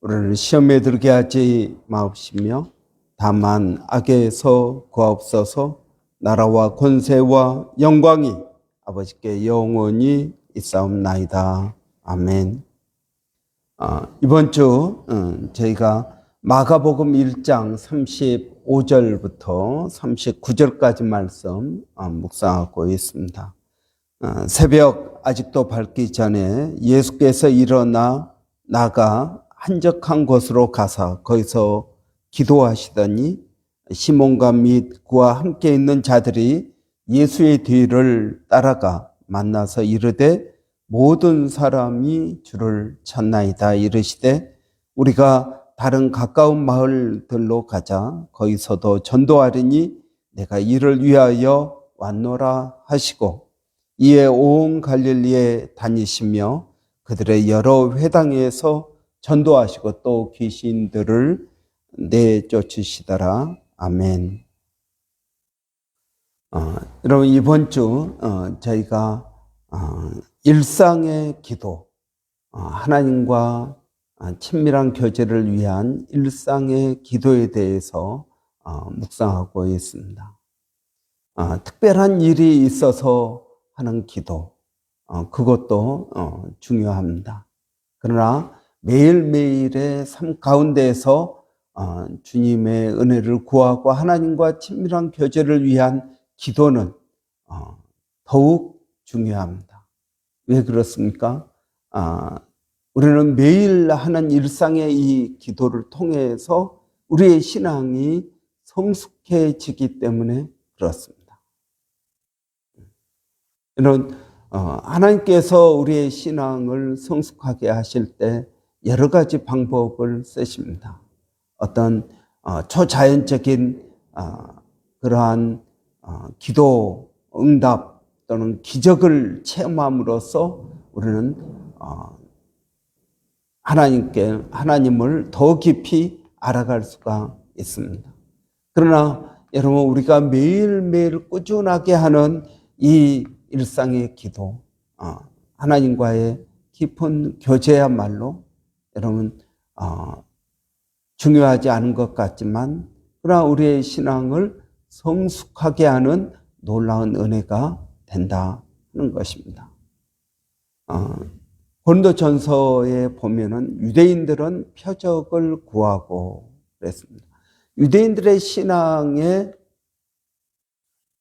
우리를 시험에 들게 하지 마옵시며 다만 악에서 구하옵소서 나라와 권세와 영광이 아버지께 영원히 있사옵나이다. 아멘. 아, 이번 주 음, 저희가 마가복음 1장 35절부터 39절까지 말씀 어, 묵상하고 있습니다. 어, 새벽 아직도 밝기 전에 예수께서 일어나 나가 한적한 곳으로 가서 거기서 기도하시더니 시몬과 및 그와 함께 있는 자들이 예수의 뒤를 따라가 만나서 이르되 모든 사람이 주를 찾나이다 이르시되 우리가 다른 가까운 마을들로 가자 거기서도 전도하리니 내가 이를 위하여 왔노라 하시고 이에 온 갈릴리에 다니시며 그들의 여러 회당에서 전도하시고 또 귀신들을 내쫓으시더라. 아멘. 어, 여러분 이번 주 어, 저희가 어, 일상의 기도, 어, 하나님과 어, 친밀한 교제를 위한 일상의 기도에 대해서 어, 묵상하고 있습니다. 어, 특별한 일이 있어서 하는 기도, 어, 그것도 어, 중요합니다. 그러나 매일매일의 삶 가운데에서 어, 주님의 은혜를 구하고 하나님과 친밀한 교제를 위한 기도는 어, 더욱 중요합니다. 왜 그렇습니까? 아, 우리는 매일 하는 일상의 이 기도를 통해서 우리의 신앙이 성숙해지기 때문에 그렇습니다. 이런 어, 하나님께서 우리의 신앙을 성숙하게 하실 때 여러 가지 방법을 쓰십니다. 어떤 어, 초자연적인 어, 그러한 어, 기도 응답 또는 기적을 체험함으로써 우리는 어, 하나님께 하나님을 더 깊이 알아갈 수가 있습니다. 그러나 여러분 우리가 매일매일 꾸준하게 하는 이 일상의 기도, 어, 하나님과의 깊은 교제야말로 여러분 어, 중요하지 않은 것 같지만 그러나 우리의 신앙을 성숙하게 하는 놀라운 은혜가 된다 하는 것입니다. 어, 고린도전서에 보면은 유대인들은 표적을 구하고 그랬습니다. 유대인들의 신앙의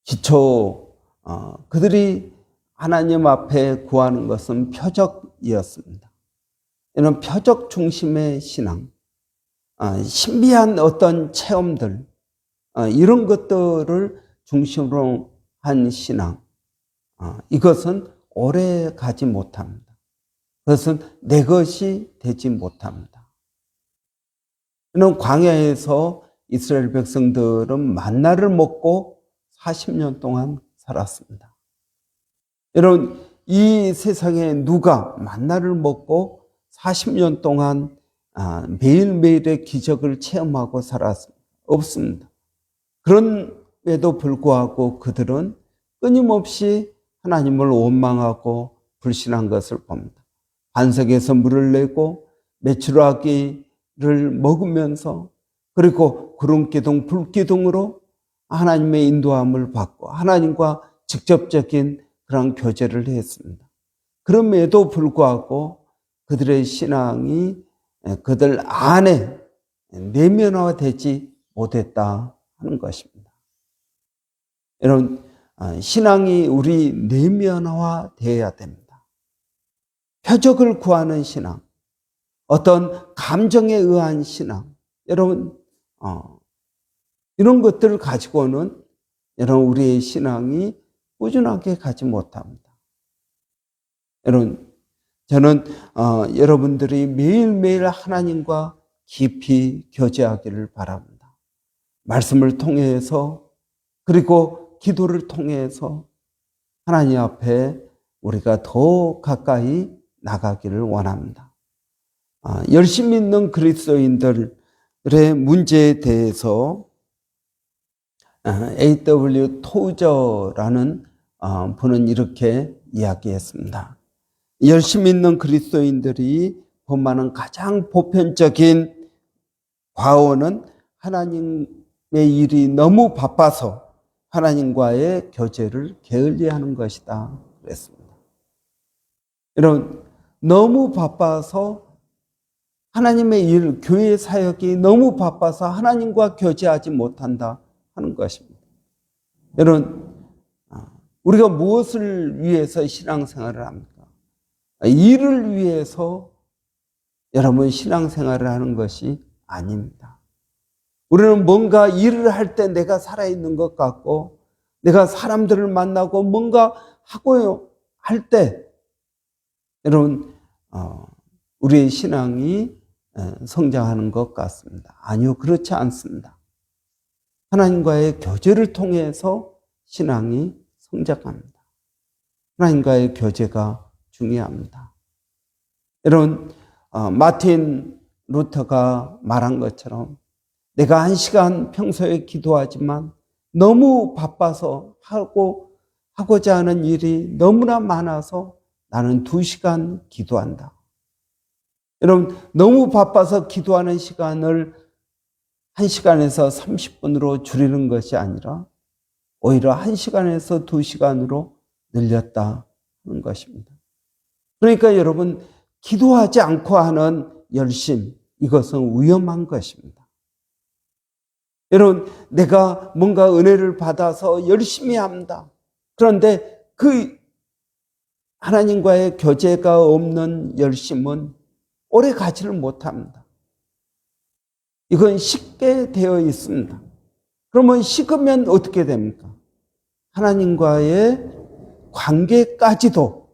기초 어, 그들이 하나님 앞에 구하는 것은 표적이었습니다. 이런 표적 중심의 신앙, 어, 신비한 어떤 체험들, 어, 이런 것들을 중심으로 한 신앙, 어, 이것은 오래 가지 못합니다. 그것은 내 것이 되지 못합니다. 이런 광야에서 이스라엘 백성들은 만나를 먹고 40년 동안 살았습니다. 여러분, 이 세상에 누가 만나를 먹고 40년 동안 아, 매일매일의 기적을 체험하고 살았습니다. 없습니다. 그런에도 불구하고 그들은 끊임없이 하나님을 원망하고 불신한 것을 봅니다. 반석에서 물을 내고 메추라기를 먹으면서 그리고 구름기둥, 불기둥으로 하나님의 인도함을 받고 하나님과 직접적인 그런 교제를 했습니다. 그럼에도 불구하고 그들의 신앙이 그들 안에 내면화되지 못했다 하는 것입니다. 여러분, 신앙이 우리 내면화 되어야 됩니다. 표적을 구하는 신앙, 어떤 감정에 의한 신앙, 여러분, 어, 이런 것들을 가지고는 여러분 우리의 신앙이 꾸준하게 가지 못합니다. 여러분 저는 어, 여러분들이 매일매일 하나님과 깊이 교제하기를 바랍니다. 말씀을 통해서 그리고 기도를 통해서 하나님 앞에 우리가 더 가까이 나가기를 원합니다. 아, 열심히 있는 그리스도인들의 문제에 대해서 아, A.W. 토저라는 아, 분은 이렇게 이야기했습니다. 열심히 있는 그리스도인들이 범하는 가장 보편적인 과오는 하나님의 일이 너무 바빠서 하나님과의 교제를 게을리하는 것이다. 그랬습니다. 여러분, 너무 바빠서 하나님의 일, 교회 사역이 너무 바빠서 하나님과 교제하지 못한다 하는 것입니다. 여러분, 아, 우리가 무엇을 위해서 신앙생활을 합니까? 일을 위해서 여러분 신앙생활을 하는 것이 아닙니다. 우리는 뭔가 일을 할 때 내가 살아있는 것 같고 내가 사람들을 만나고 뭔가 하고 할 때 여러분 어, 우리의 신앙이 성장하는 것 같습니다. 아니요 그렇지 않습니다. 하나님과의 교제를 통해서 신앙이 성장합니다. 하나님과의 교제가 중요합니다. 여러분 어, 마틴 루터가 말한 것처럼 내가 한 시간 평소에 기도하지만 너무 바빠서 하고 하고자 하는 일이 너무나 많아서 나는 두 시간 기도한다. 여러분 너무 바빠서 기도하는 시간을 한 시간에서 30분으로 줄이는 것이 아니라 오히려 한 시간에서 두 시간으로 늘렸다 하는 것입니다. 그러니까 여러분 기도하지 않고 하는 열심 이것은 위험한 것입니다. 여러분 내가 뭔가 은혜를 받아서 열심히 합니다. 그런데 그 하나님과의 교제가 없는 열심은 오래 가지를 못합니다. 이건 식게 되어 있습니다. 그러면 식으면 어떻게 됩니까? 하나님과의 관계까지도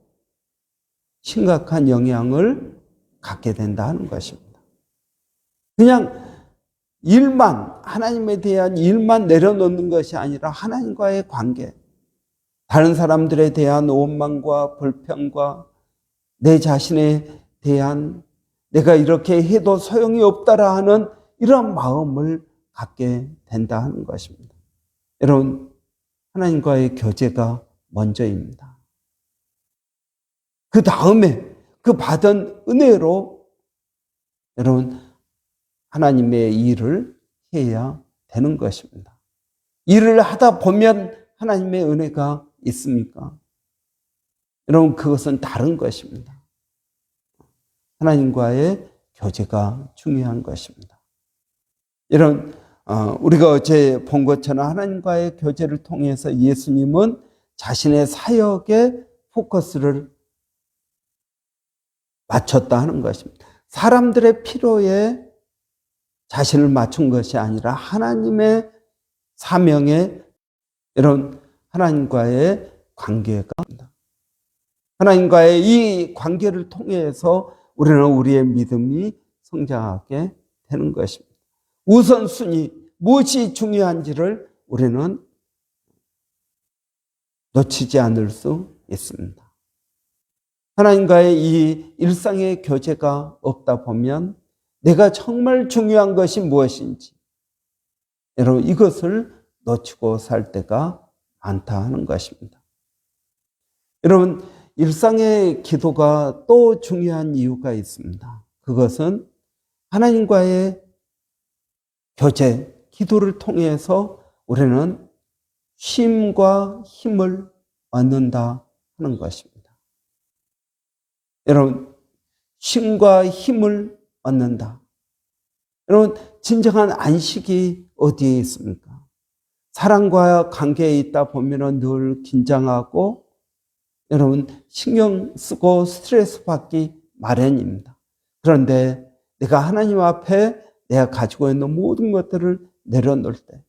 심각한 영향을 갖게 된다 하는 것입니다. 그냥 일만, 하나님에 대한 일만 내려놓는 것이 아니라 하나님과의 관계, 다른 사람들에 대한 원망과 불평과 내 자신에 대한 내가 이렇게 해도 소용이 없다라 하는 이런 마음을 갖게 된다 하는 것입니다. 여러분, 하나님과의 교제가 먼저입니다. 그 다음에 그 받은 은혜로 여러분 하나님의 일을 해야 되는 것입니다. 일을 하다 보면 하나님의 은혜가 있습니까? 여러분 그것은 다른 것입니다. 하나님과의 교제가 중요한 것입니다. 이런 어, 우리가 어제 본 것처럼 하나님과의 교제를 통해서 예수님은 자신의 사역에 포커스를 맞췄다 하는 것입니다. 사람들의 필요에 자신을 맞춘 것이 아니라 하나님의 사명에 이런 하나님과의 관계가 하나님과의 이 관계를 통해서 우리는 우리의 믿음이 성장하게 되는 것입니다. 우선순위, 무엇이 중요한지를 우리는 놓치지 않을 수 있습니다. 하나님과의 이 일상의 교제가 없다 보면 내가 정말 중요한 것이 무엇인지 여러분 이것을 놓치고 살 때가 많다 하는 것입니다. 여러분 일상의 기도가 또 중요한 이유가 있습니다. 그것은 하나님과의 교제, 기도를 통해서 우리는 쉼과 힘을 얻는다 하는 것입니다. 여러분, 힘과 힘을 얻는다. 여러분, 진정한 안식이 어디에 있습니까? 사랑과 관계에 있다 보면 늘 긴장하고 여러분 신경 쓰고 스트레스 받기 마련입니다. 그런데 내가 하나님 앞에 내가 가지고 있는 모든 것들을 내려놓을 때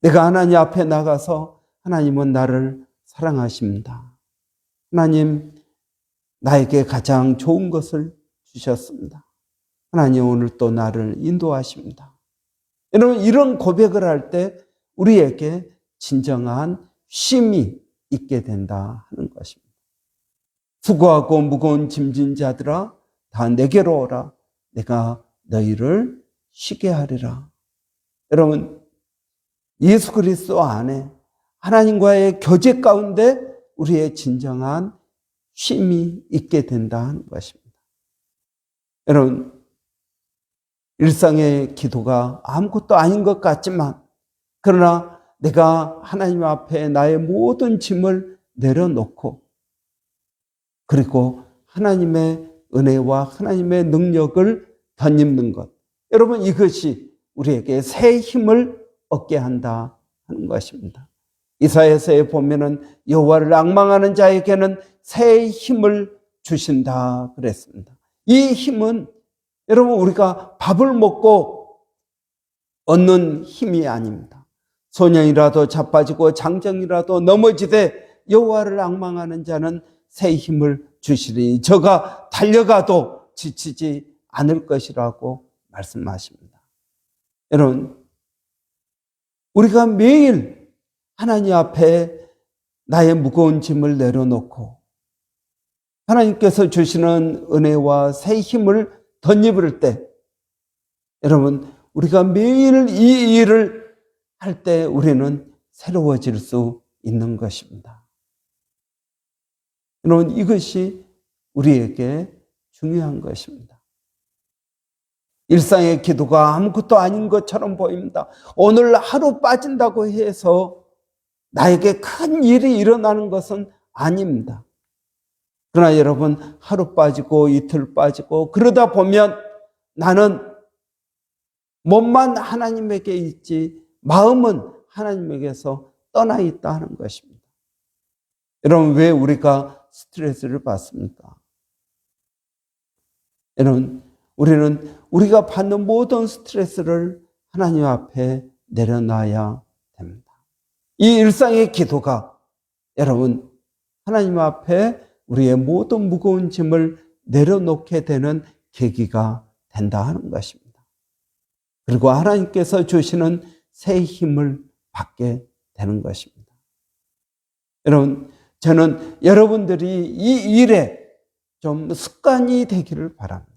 내가 하나님 앞에 나가서 하나님은 나를 사랑하십니다. 하나님 나에게 가장 좋은 것을 주셨습니다. 하나님 오늘 또 나를 인도하십니다. 여러분, 이런 고백을 할 때 우리에게 진정한 쉼이 있게 된다 하는 것입니다. 수고하고 무거운 짐진 자들아, 다 내게로 오라. 내가 너희를 쉬게 하리라. 여러분, 예수 그리스도 안에 하나님과의 교제 가운데 우리의 진정한 쉼이 있게 된다 하는 것입니다. 여러분, 일상의 기도가 아무것도 아닌 것 같지만, 그러나 내가 하나님 앞에 나의 모든 짐을 내려놓고, 그리고 하나님의 은혜와 하나님의 능력을 덧입는 것. 여러분, 이것이 우리에게 새 힘을 얻게 한다 하는 것입니다. 이사야서에 보면은 여호와를 악망하는 자에게는 새 힘을 주신다 그랬습니다. 이 힘은 여러분 우리가 밥을 먹고 얻는 힘이 아닙니다. 소년이라도 자빠지고 장정이라도 넘어지되 여호와를 악망하는 자는 새 힘을 주시리니 저가 달려가도 지치지 않을 것이라고 말씀하십니다. 여러분 우리가 매일 하나님 앞에 나의 무거운 짐을 내려놓고 하나님께서 주시는 은혜와 새 힘을 덧입을 때 여러분 우리가 매일 이 일을 할 때 우리는 새로워질 수 있는 것입니다. 여러분 이것이 우리에게 중요한 것입니다. 일상의 기도가 아무것도 아닌 것처럼 보입니다. 오늘 하루 빠진다고 해서 나에게 큰 일이 일어나는 것은 아닙니다. 그러나 여러분, 하루 빠지고 이틀 빠지고 그러다 보면 나는 몸만 하나님에게 있지 마음은 하나님에게서 떠나 있다 하는 것입니다. 여러분, 왜 우리가 스트레스를 받습니까? 여러분, 우리는 우리가 받는 모든 스트레스를 하나님 앞에 내려놔야 됩니다. 이 일상의 기도가 여러분, 하나님 앞에 우리의 모든 무거운 짐을 내려놓게 되는 계기가 된다 하는 것입니다. 그리고 하나님께서 주시는 새 힘을 받게 되는 것입니다. 여러분, 저는 여러분들이 이 일에 좀 습관이 되기를 바랍니다.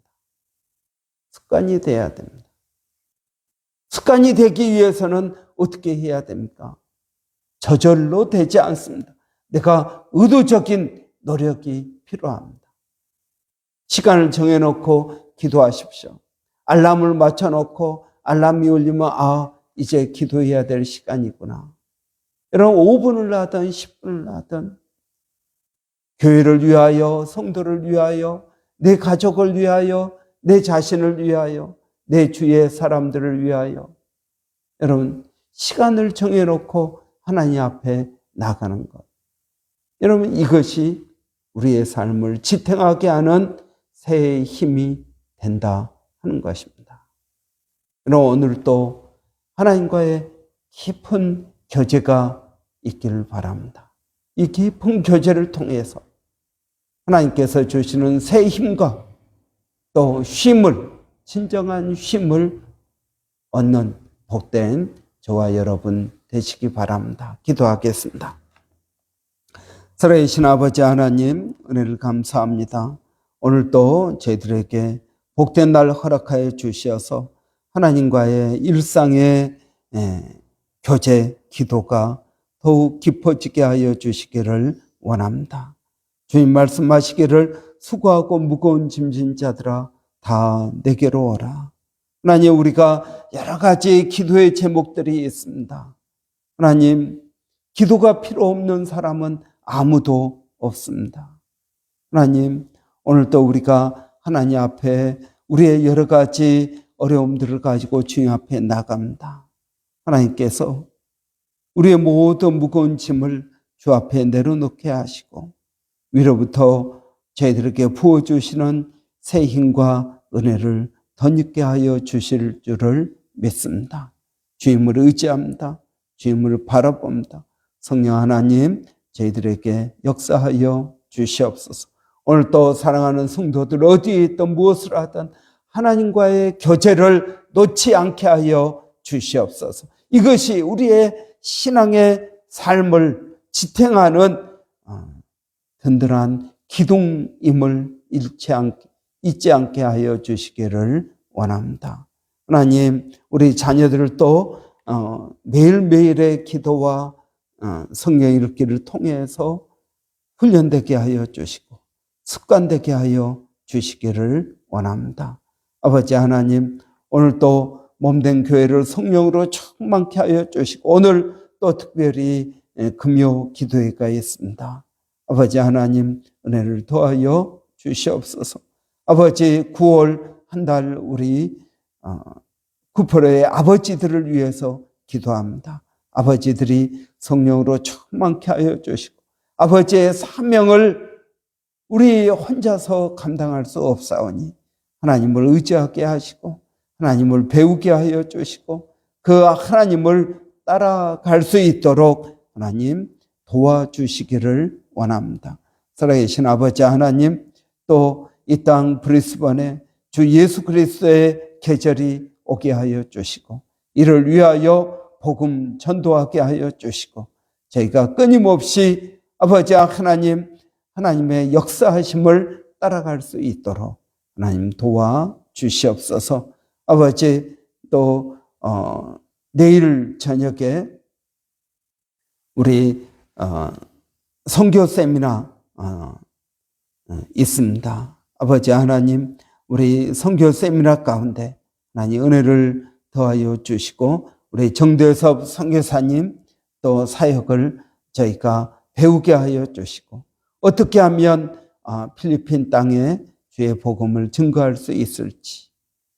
습관이 돼야 됩니다. 습관이 되기 위해서는 어떻게 해야 됩니까? 저절로 되지 않습니다. 내가 의도적인 노력이 필요합니다. 시간을 정해놓고 기도하십시오. 알람을 맞춰놓고 알람이 울리면 아 이제 기도해야 될 시간이구나. 여러분 5분을 하든 10분을 하든 교회를 위하여 성도를 위하여 내 가족을 위하여 내 자신을 위하여 내 주위의 사람들을 위하여 여러분 시간을 정해놓고 하나님 앞에 나가는 것. 여러분 이것이 우리의 삶을 지탱하게 하는 새 힘이 된다 하는 것입니다. 그럼 오늘도 하나님과의 깊은 교제가 있기를 바랍니다. 이 깊은 교제를 통해서 하나님께서 주시는 새 힘과 또 쉼을, 진정한 쉼을 얻는 복된 저와 여러분 되시기 바랍니다. 기도하겠습니다. 살아계신 아버지 하나님, 은혜를 감사합니다. 오늘도 저희들에게 복된 날 허락하여 주시어서 하나님과의 일상의 교제, 기도가 더욱 깊어지게 하여 주시기를 원합니다. 주님 말씀하시기를 수고하고 무거운 짐진 자들아 다 내게로 오라. 하나님 우리가 여러 가지 기도의 제목들이 있습니다. 하나님 기도가 필요 없는 사람은 아무도 없습니다. 하나님 오늘도 우리가 하나님 앞에 우리의 여러 가지 어려움들을 가지고 주님 앞에 나갑니다. 하나님께서 우리의 모든 무거운 짐을 주 앞에 내려놓게 하시고 위로부터 저희들에게 부어주시는 새 힘과 은혜를 덧입게 하여 주실 줄을 믿습니다. 주님을 의지합니다. 주님을 바라봅니다. 성령 하나님, 저희들에게 역사하여 주시옵소서. 오늘 또 사랑하는 성도들 어디에 있든 무엇을 하든 하나님과의 교제를 놓지 않게 하여 주시옵소서. 이것이 우리의 신앙의 삶을 지탱하는 어, 든든한 기둥임을 잃지 않게, 잊지 않게 하여 주시기를 원합니다. 하나님, 우리 자녀들을 또 어, 매일매일의 기도와 어, 성경 읽기를 통해서 훈련되게 하여 주시고 습관되게 하여 주시기를 원합니다. 아버지 하나님, 오늘 또 몸된 교회를 성령으로 충만케 하여 주시고 오늘 또 특별히 예, 금요 기도회가 있습니다. 아버지 하나님 은혜를 더하여 주시옵소서. 아버지 9월 한 달 우리 어, 구포로의 아버지들을 위해서 기도합니다. 아버지들이 성령으로 충만케 하여 주시고 아버지의 사명을 우리 혼자서 감당할 수 없사오니 하나님을 의지하게 하시고 하나님을 배우게 하여 주시고 그 하나님을 따라갈 수 있도록 하나님 도와주시기를 원합니다. 살아계신 아버지 하나님 또 이 땅 브리스번에 주 예수 그리스도의 계절이 오게 하여 주시고 이를 위하여 복음 전도하게 하여 주시고 저희가 끊임없이 아버지 하나님 하나님의 역사하심을 따라갈 수 있도록 하나님 도와 주시옵소서. 아버지 또 어, 내일 저녁에 우리 어, 성교 세미나 어, 어, 있습니다. 아버지 하나님 우리 성교 세미나 가운데 하나님 은혜를 더하여 주시고 우리 정대섭 선교사님 또 사역을 저희가 배우게 하여 주시고 어떻게 하면 아, 필리핀 땅에 주의 복음을 증거할 수 있을지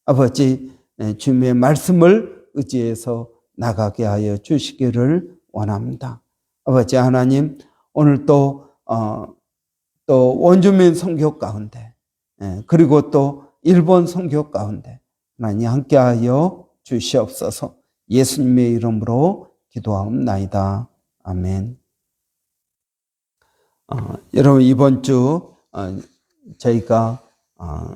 아버지 예, 주님의 말씀을 의지해서 나가게 하여 주시기를 원합니다. 아버지 하나님 오늘 또, 어, 또 원주민 선교 가운데 예, 그리고 또 일본 선교 가운데 하나님 함께하여 주시옵소서 예수님의 이름으로 기도하옵나이다. 아멘. 어, 여러분 이번 주 어, 저희가 어,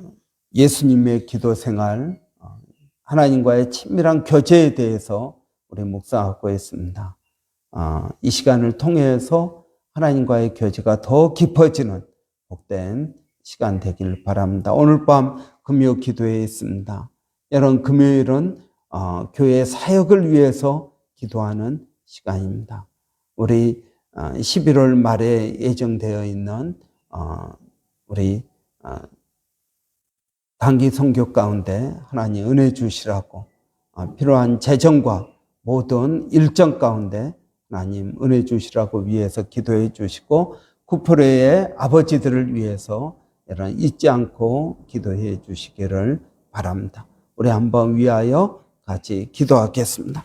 예수님의 기도 생활 어, 하나님과의 친밀한 교제에 대해서 우리 묵상하고 있습니다. 어, 이 시간을 통해서 하나님과의 교제가 더 깊어지는 복된 시간 되길 바랍니다. 오늘 밤 금요 기도에 있습니다. 여러분 금요일은 어, 교회 사역을 위해서 기도하는 시간입니다. 우리 어, 11월 말에 예정되어 있는 어, 우리 어, 단기 성교 가운데 하나님 은혜 주시라고 어, 필요한 재정과 모든 일정 가운데 하나님 은혜 주시라고 위해서 기도해 주시고 쿠프레의 아버지들을 위해서 여러분 잊지 않고 기도해 주시기를 바랍니다. 우리 한번 위하여 같이 기도하겠습니다.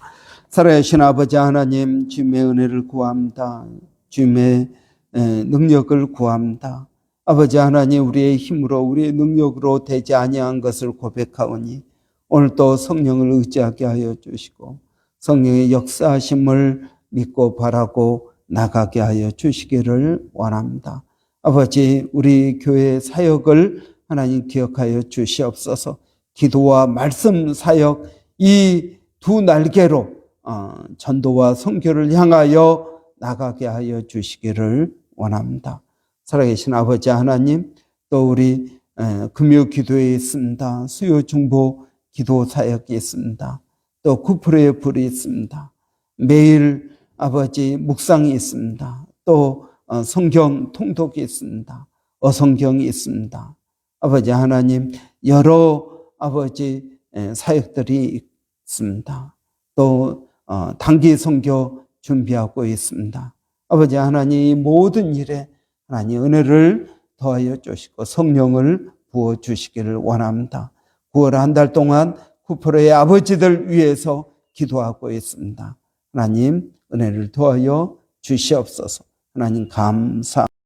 살아계신 아버지 하나님 주님의 은혜를 구합니다. 주님의 에, 능력을 구합니다. 아버지 하나님 우리의 힘으로 우리의 능력으로 되지 아니한 것을 고백하오니 오늘 또 성령을 의지하게 하여 주시고 성령의 역사하심을 믿고 바라고 나가게 하여 주시기를 원합니다. 아버지 우리 교회 사역을 하나님 기억하여 주시옵소서. 기도와 말씀 사역 이 두 날개로 어, 전도와 선교를 향하여 나가게 하여 주시기를 원합니다. 살아계신 아버지 하나님, 또 우리 에, 금요 기도에 있습니다. 수요 중보 기도 사역이 있습니다. 또 구프로의 불이 있습니다. 매일 아버지 묵상이 있습니다. 또 어, 성경 통독이 있습니다. 어성경이 있습니다. 아버지 하나님 여러 아버지 에, 사역들이 있습니다. 또 어, 단기 선교 준비하고 있습니다. 아버지 하나님 이 모든 일에 하나님 은혜를 더하여 주시고 성령을 부어 주시기를 원합니다. 9월 한 달 동안 쿠프로의 아버지들 위해서 기도하고 있습니다. 하나님 은혜를 더하여 주시옵소서. 하나님 감사.